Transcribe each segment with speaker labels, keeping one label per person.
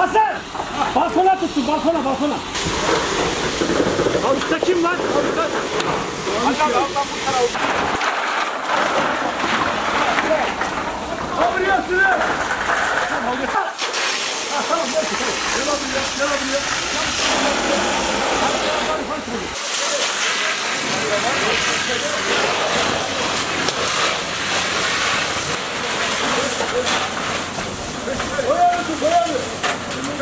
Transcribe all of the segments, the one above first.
Speaker 1: Hasan! Balkona tutsun, balkona, balkona. Avukta kim
Speaker 2: var? Avukta. Hasan, avuktan bu tarafa. Kavuruyorsunuz. Tamam, gel. Gel abi, gel abi, gel. Koy abi, koy abi.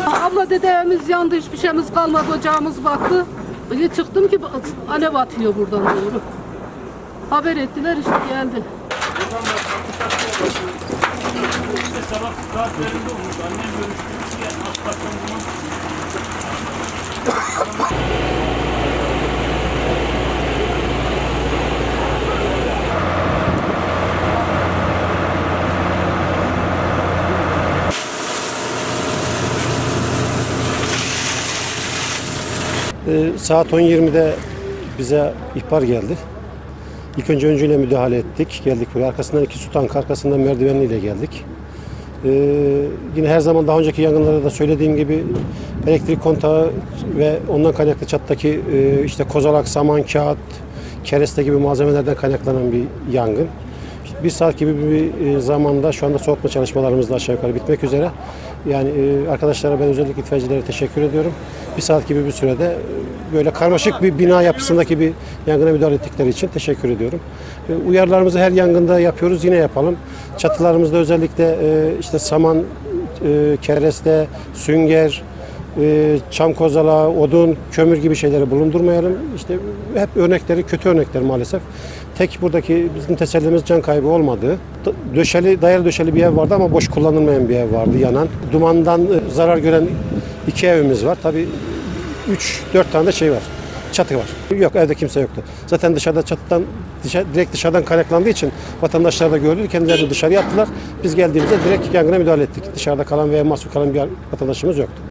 Speaker 1: Abla dedi evimiz yandı, hiçbir şeyimiz kalmadı, ocağımız battı. Bir çıktım ki alev atıyor buradan doğru. Haber ettiler işte geldi.
Speaker 2: Sabah saatlerinde olmuş. Annem görüştü. ki asfalttan bunu
Speaker 3: Ee, saat 10.20'de bize ihbar geldi. İlk önce öncüyle müdahale ettik. Geldik buraya. Arkasından iki su tankı, arkasından merdivenliyle geldik. Ee, yine her zaman daha önceki yangınlarda da söylediğim gibi elektrik kontağı ve ondan kaynaklı çattaki e, işte kozalak, saman, kağıt, kereste gibi malzemelerden kaynaklanan bir yangın. İşte bir saat gibi bir e, zamanda şu anda soğutma çalışmalarımız da aşağı yukarı bitmek üzere. Yani e, arkadaşlara ben özellikle itfaiyecilere teşekkür ediyorum. Bir saat gibi bir sürede e, böyle karmaşık bir bina yapısındaki bir yangına müdahale ettikleri için teşekkür ediyorum. E, Uyarılarımızı her yangında yapıyoruz, yine yapalım. Çatılarımızda özellikle e, işte saman, kereste, sünger, çam kozalağı, odun, kömür gibi şeyleri bulundurmayalım. İşte hep örnekleri kötü örnekler maalesef. Tek buradaki bizim tesellimiz can kaybı olmadığı. D- Döşeli, dayalı döşeli bir ev vardı ama boş kullanılmayan bir ev vardı yanan. Dumandan zarar gören iki evimiz var. Tabii 3-4 tane de şey var. Çatı var. Yok evde kimse yoktu. Zaten dışarıda çatıdan dışarı, direkt dışarıdan kaynaklandığı için vatandaşlar da gördü. Kendilerini dışarıya attılar. Biz geldiğimizde direkt yangına müdahale ettik. Dışarıda kalan veya mahsur kalan bir vatandaşımız yoktu.